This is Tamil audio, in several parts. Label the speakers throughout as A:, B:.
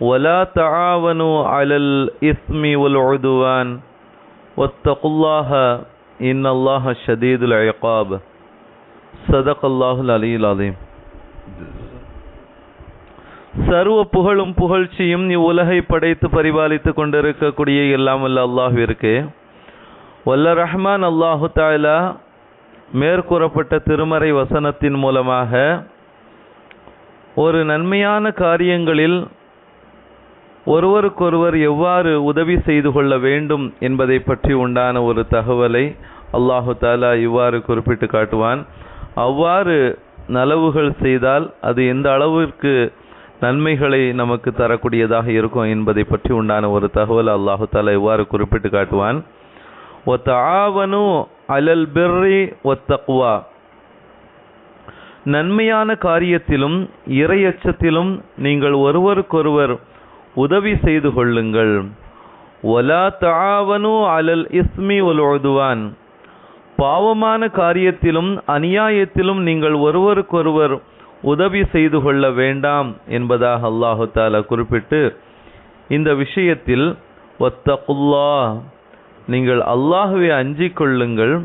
A: ولا تعاونوا على الإثم والعدوان واتقوا الله إن الله شديد العقاب صدق الله العلي العظيم சர்வ புகழும் புகழ்ச்சியும் இவ்வுலகை படைத்து பரிபாலித்துக் கொண்டிருக்கக்கூடிய எல்லாம் வல்ல அல்லாஹ்விற்கு வல்ல ரஹ்மான் அல்லாஹு தாலா மேற்கூறப்பட்ட திருமறை வசனத்தின் மூலமாக ஒரு நன்மையான காரியங்களில் ஒருவருக்கொருவர் எவ்வாறு உதவி செய்து கொள்ள வேண்டும் என்பதை பற்றி உண்டான ஒரு தகவலை அல்லாஹு தாலா இவ்வாறு குறிப்பிட்டு காட்டுவான். அவ்வாறு நலவுகள் செய்தால் அது எந்த அளவிற்கு நன்மைகளை நமக்கு தரக்கூடியதாக இருக்கும் என்பதை பற்றி உண்டான ஒரு தகவல் அல்லாஹு தாலா இவ்வாறு குறிப்பிட்டு காட்டுவான். ஒத்த ஆவனு அலல் பிர்ரி ஒத்தக்வா நன்மையான காரியத்திலும் இறையச்சத்திலும் நீங்கள் ஒருவருக்கொருவர் உதவி செய்து கொள்ளுங்கள். ஒலா தாவனு அலல் இஸ்மி ஒல் ஒழுதுவான் பாவமான காரியத்திலும் அநியாயத்திலும் நீங்கள் ஒருவருக்கொருவர் உதவி செய்து கொள்ள வேண்டாம் என்பதாக அல்லாஹு தாலா குறிப்பிட்டு இந்த விஷயத்தில் ஒத்தகுல்லா நீங்கள் அல்லாஹுவை அஞ்சிக் கொள்ளுங்கள்.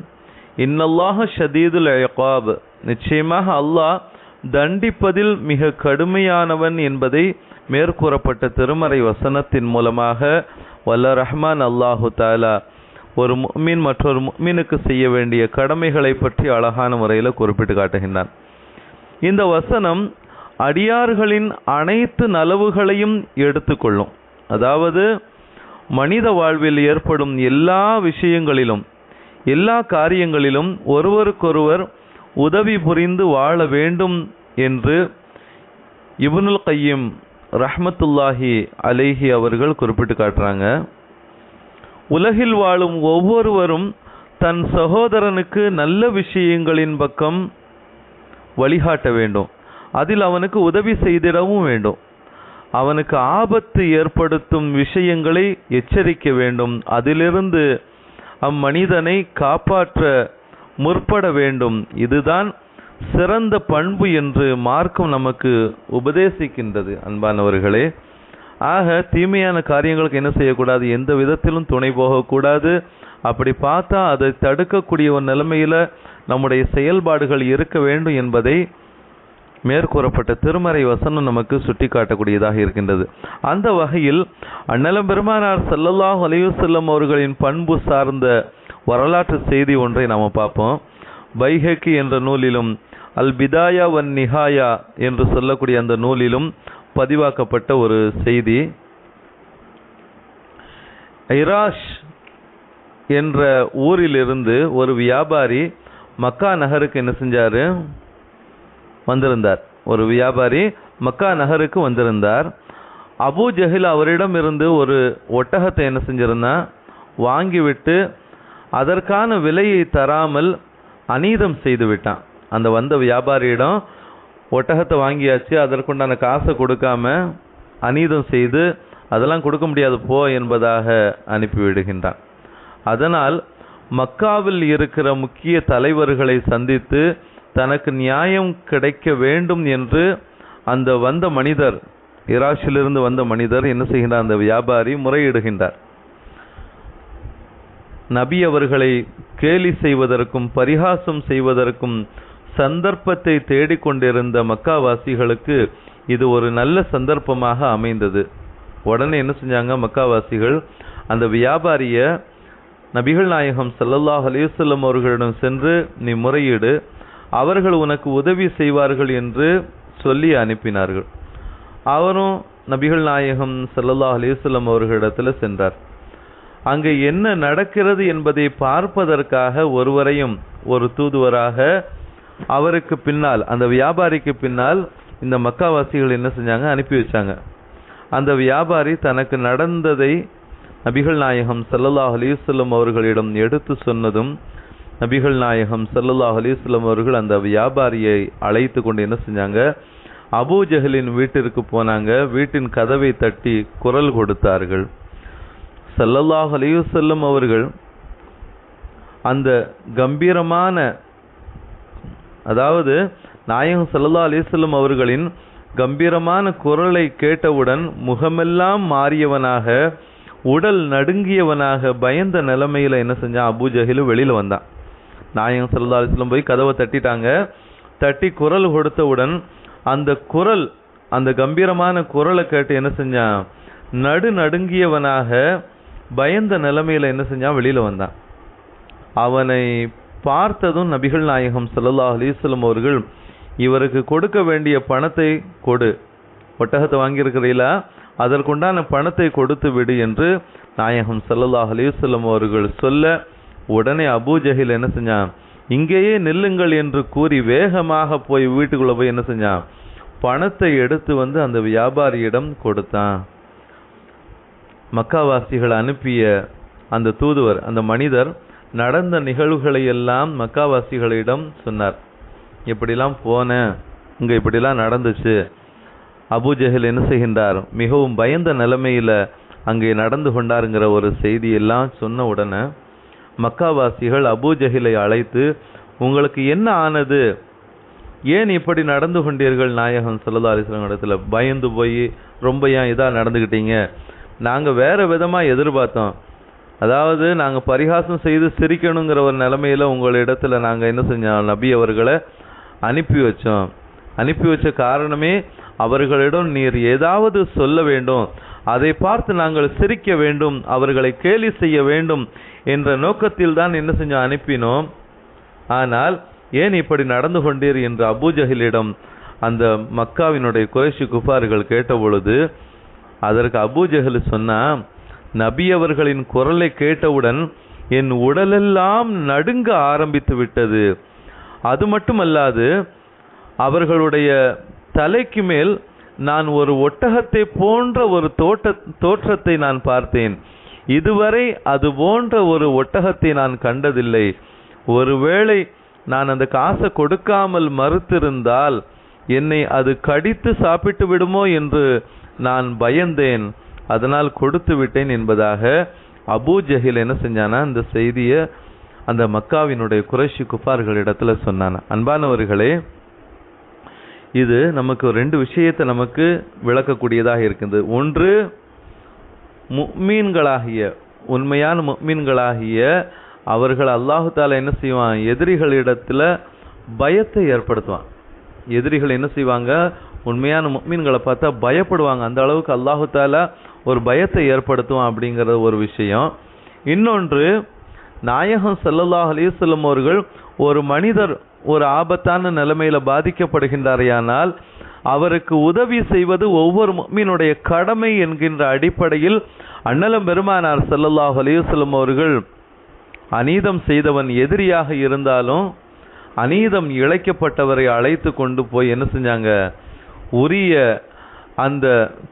A: இன்னல்லாக ஷதீதுல் அயகாப் நிச்சயமாக அல்லாஹ் தண்டிப்பதில் மிக கடுமையானவன் என்பதை மேற்கூறப்பட்ட திருமறை வசனத்தின் மூலமாக வல்ல ரஹ்மான் அல்லாஹு தாலா ஒரு மீன் மற்றொரு மீனுக்கு செய்ய வேண்டிய கடமைகளை பற்றி அழகான முறையில் குறிப்பிட்டு காட்டுகின்றான். இந்த வசனம் அடியார்களின் அனைத்து நலவுகளையும் எடுத்துக்கொள்ளும். அதாவது மனித வாழ்வில் ஏற்படும் எல்லா விஷயங்களிலும் எல்லா காரியங்களிலும் ஒருவருக்கொருவர் உதவி புரிந்து வாழ வேண்டும் என்று இபுனுல் கையம் ரஹ்மத்துல்லாஹி அலைஹி அவர்கள் குறிப்பிட்டு காட்டுறாங்க. உலகில் வாழும் ஒவ்வொருவரும் தன் சகோதரனுக்கு நல்ல விஷயங்களின் பக்கம் வழிகாட்ட வேண்டும். அதில் அவனுக்கு உதவி செய்திடவும் வேண்டும். அவனுக்கு ஆபத்து ஏற்படுத்தும் விஷயங்களை எச்சரிக்க வேண்டும். அதிலிருந்து அம்மனிதனை காப்பாற்ற முற்பட வேண்டும். இதுதான் சிறந்த பண்பு என்று மார்க்கம் நமக்கு உபதேசிக்கின்றது அன்பானவர்களே. ஆக தீமையான காரியங்களுக்கு என்ன செய்யக்கூடாது? எந்த விதத்திலும் துணை போகக்கூடாது. அப்படி பார்த்தா அதை தடுக்கக்கூடிய ஒரு நிலைமையில் நம்முடைய செயல்பாடுகள் இருக்க வேண்டும் என்பதை மேற்கூறப்பட்ட திருமறை வசனம் நமக்கு சுட்டி காட்டக்கூடியதாக இருக்கின்றது. அந்த வகையில் அண்ணலம் பெருமானார் சல்லல்லாஹ் அலையுசல்லம் அவர்களின் பண்பு சார்ந்த வரலாற்று செய்தி ஒன்றை நாம் பார்ப்போம். பைஹக்கி என்ற நூலிலும் அல் பிதாயா வன் நிஹாயா என்று சொல்லக்கூடிய அந்த நூலிலும் பதிவாக்கப்பட்ட ஒரு செய்தி. ஐராஷ் என்ற ஊரிலிருந்து ஒரு வியாபாரி மக்கா நகருக்கு என்ன செஞ்சாரு? வந்திருந்தார். ஒரு வியாபாரி மக்கா நகருக்கு வந்திருந்தார். அபு ஜஹில் அவரிடம் இருந்து ஒரு ஒட்டகத்தை என்ன செஞ்சிருந்தா? வாங்கிவிட்டு அதற்கான விலையை தராமல் அநீதம் செய்து விட்டான். அந்த வந்த வியாபாரியிடம் ஒட்டகத்தை வாங்கியாச்சு அதற்குண்டான காசை கொடுக்காம அநீதம் செய்து அதெல்லாம் கொடுக்க முடியாது போ என்பதாக அனுப்பிவிடுகின்றான். அதனால் மக்காவில் இருக்கிற முக்கிய தலைவர்களை சந்தித்து தனக்கு நியாயம் கிடைக்க வேண்டும் என்று அந்த வந்த மனிதர் இராஷிலிருந்து வந்த மனிதர் என்ன செய்கின்றார்? அந்த வியாபாரி முறையிடுகின்றார். நபி அவர்களை கேலி செய்வதற்கும் பரிகாசம் செய்வதற்கும் சந்தர்ப்பத்தை தேடிக்கொண்டிருந்த மக்காவாசிகளுக்கு இது ஒரு நல்ல சந்தர்ப்பமாக அமைந்தது. உடனே என்ன செஞ்சாங்க மக்காவாசிகள்? அந்த வியாபாரிய நபிகள் நாயகம் சல்லல்லாஹ் அலிவசல்லம் அவர்களிடம் சென்று நீ முறையீடு அவர்கள் உனக்கு உதவி செய்வார்கள் என்று சொல்லி அனுப்பினார்கள். அவரும் நபிகள் நாயகம் சல்லல்லாஹ் அலிவசல்லம் அவர்களிடத்தில் சென்றார். அங்கே என்ன நடக்கிறது என்பதை பார்ப்பதற்காக ஒருவரையும் ஒரு தூதுவராக அவருக்கு பின்னால் அந்த வியாபாரிக்கு பின்னால் இந்த மக்காவாசிகள் என்ன செஞ்சாங்க? அனுப்பி வச்சாங்க. அந்த வியாபாரி தனக்கு நடந்ததை நபிகள் நாயகம் சல்லல்லாஹ் அலைஹி அவர்களிடம் எடுத்து சொன்னதும் நபிகள் நாயகம் சல்லல்லாஹ் அலைஹி அவர்கள் அந்த வியாபாரியை அழைத்து கொண்டு என்ன செஞ்சாங்க? அபூ ஜஹலின் வீட்டிற்கு போனாங்க. வீட்டின் கதவை தட்டி குரல் கொடுத்தார்கள். சல்லல்லாஹ் அலைஹி அவர்கள் அந்த கம்பீரமான அதாவது நாயகம் சல்லா அலிஸ்லம் அவர்களின் கம்பீரமான குரலை கேட்டவுடன் முகமெல்லாம் மாறியவனாக உடல் நடுங்கியவனாக பயந்த நிலைமையில் என்ன செஞ்சான்? அபு ஜஹில் வெளியில் வந்தான். நாயகம் சல்லா அலிஸ்லம் போய் கதவை தட்டிட்டாங்க. தட்டி குரல் கொடுத்தவுடன் அந்த குரல் அந்த கம்பீரமான குரலை கேட்டு என்ன செஞ்சான்? நடு நடுங்கியவனாக பயந்த நிலைமையில் என்ன செஞ்சான்? வெளியில் வந்தான். அவனை பார்த்ததும் நபிகள் நாயகம் சல்லா அலிஸ்லம் அவர்கள் இவருக்கு கொடுக்க வேண்டிய பணத்தை கொடு. ஒட்டகத்தை வாங்கியிருக்கிறீங்களா அதற்குண்டான பணத்தை கொடுத்து விடு என்று நாயகம் சல்லல்லாஹ் அலைஹி அவர்கள் சொல்ல உடனே அபூ ஜஹில் என்ன செஞ்சான்? இங்கேயே நில்லுங்கள் என்று கூறி வேகமாக போய் வீட்டுக்குள்ளே போய் என்ன செஞ்சான்? பணத்தை எடுத்து வந்து அந்த வியாபாரியிடம் கொடுத்தான். மக்காவாசிகள் அனுப்பிய அந்த தூதுவர் அந்த மனிதர் நடந்த நிகழ்வுகளை எல்லாம் மக்காவாசிகளிடம் சொன்னார். இப்படிலாம் போனேன் இங்கே இப்படிலாம் நடந்துச்சு. அபூஜஹல் என்ன செய்கின்றார்? மிகவும் பயந்த நிலைமையில் அங்கே நடந்து கொண்டாருங்கிற ஒரு செய்தியெல்லாம் சொன்ன உடனே மக்காவாசிகள் அபூஜஹிலை அழைத்து உங்களுக்கு என்ன ஆனது? ஏன் இப்படி நடந்து கொண்டீர்கள்? நாயகம் ஸல்லல்லாஹு அலைஹி இடத்துல பயந்து போய் ரொம்ப ஏன் இதாக நடந்துக்கிட்டீங்க? நாங்கள் வேறு விதமாக எதிர்பார்த்தோம். அதாவது நாங்கள் பரிகாசம் செய்து சிரிக்கணுங்கிற ஒரு நிலைமையில உங்களிடத்துல நாங்கள் என்ன செஞ்சோம்? நபி அவர்களை அனுப்பி வச்சோம். அனுப்பி வச்ச காரணமே அவர்களிடம் நீர் ஏதாவது சொல்ல வேண்டும். அதை பார்த்து நாங்கள் சிரிக்க வேண்டும். அவர்களை கேலி செய்ய வேண்டும் என்ற நோக்கத்தில் தான் என்ன செஞ்சோம்? அனுப்பினோம். ஆனால் ஏன் இப்படி நடந்து கொண்டீர் என்று அபூஜஹிலிடம் அந்த மக்காவினுடைய குறைஷி குஃபார்கள் கேட்டபொழுது அதற்கு அபூஜஹல் சொன்னால் நபி அவர்களின் குரலை கேட்டவுடன் என் உடலெல்லாம் நடுங்க ஆரம்பித்து விட்டது. அது மட்டுமல்லாது அவர்களுடைய தலைக்கு மேல் நான் ஒரு ஒட்டகத்தை போன்ற ஒரு தோட்ட தோற்றத்தை நான் பார்த்தேன். இதுவரை அது போன்ற ஒரு ஒட்டகத்தை நான் கண்டதில்லை. ஒருவேளை நான் அந்த காசை கொடுக்காமல் மறுத்திருந்தால் என்னை அது கடித்து சாப்பிட்டு விடுமோ என்று நான் பயந்தேன். அதனால் கொடுத்து விட்டேன் என்பதாக அபூ ஜஹில் என்ன செஞ்சானா அந்த செய்தியை அந்த மக்காவினுடைய குறைஷி குஃபார்களிடத்துல சொன்னான். அன்பானவர்களே இது நமக்கு ரெண்டு விஷயத்தை நமக்கு விளக்கக்கூடியதாக இருக்குது ஒன்று முக்மீன்களாகிய உண்மையான முக்மீன்களாகிய அவர்கள் அல்லாஹு தாலா என்ன செய்வான்? எதிரிகளிடத்துல பயத்தை ஏற்படுத்துவான். எதிரிகள் என்ன செய்வாங்க? உண்மையான மீன்களை பார்த்தா பயப்படுவாங்க. அந்த அளவுக்கு அல்லாஹு தாலா ஒரு பயத்தை ஏற்படுத்துவான் அப்படிங்கிற ஒரு விஷயம். இன்னொன்று நாயகம் ஸல்லல்லாஹு அலிசல்லம் அவர்கள் ஒரு மனிதர் ஒரு ஆபத்தான நிலைமையில பாதிக்கப்படுகின்றாரையானால் அவருக்கு உதவி செய்வது ஒவ்வொரு மீனுடைய கடமை என்கின்ற அடிப்படையில் அண்ணலம் பெருமானார் ஸல்லல்லாஹு அலைஹி அவர்கள் அநீதம் செய்தவன் எதிரியாக இருந்தாலும் அநீதம் இழைக்கப்பட்டவரை அழைத்து கொண்டு போய் என்ன செஞ்சாங்க? உரிய அந்த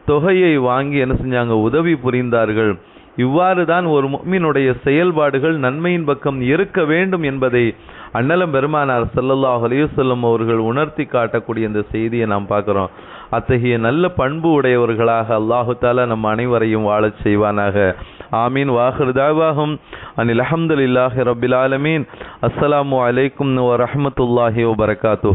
A: தொகையை வாங்கி என்ன செஞ்சாங்க? உதவி புரிந்தார்கள். இவ்வாறு தான் ஒரு முக்மினுடைய செயல்பாடுகள் நன்மையின் பக்கம் இருக்க வேண்டும் என்பதை அண்ணலம் பெருமானார் ஸல்லல்லாஹு அலையுசல்லம் அவர்கள் உணர்த்தி காட்டக்கூடிய இந்த செய்தியை நாம் பார்க்குறோம். அத்தகைய நல்ல பண்பு உடையவர்களாக அல்லாஹு தாலா நம் அனைவரையும் வாழச் செய்வானாக. ஆமீன். வாஹிர் தாவாகும் அனில் அஹமதுல்லாஹி ரபில் ஆலமீன். அஸ்ஸலாமு அலைக்கும் வரமத்துல்லாஹி வபரகாத்து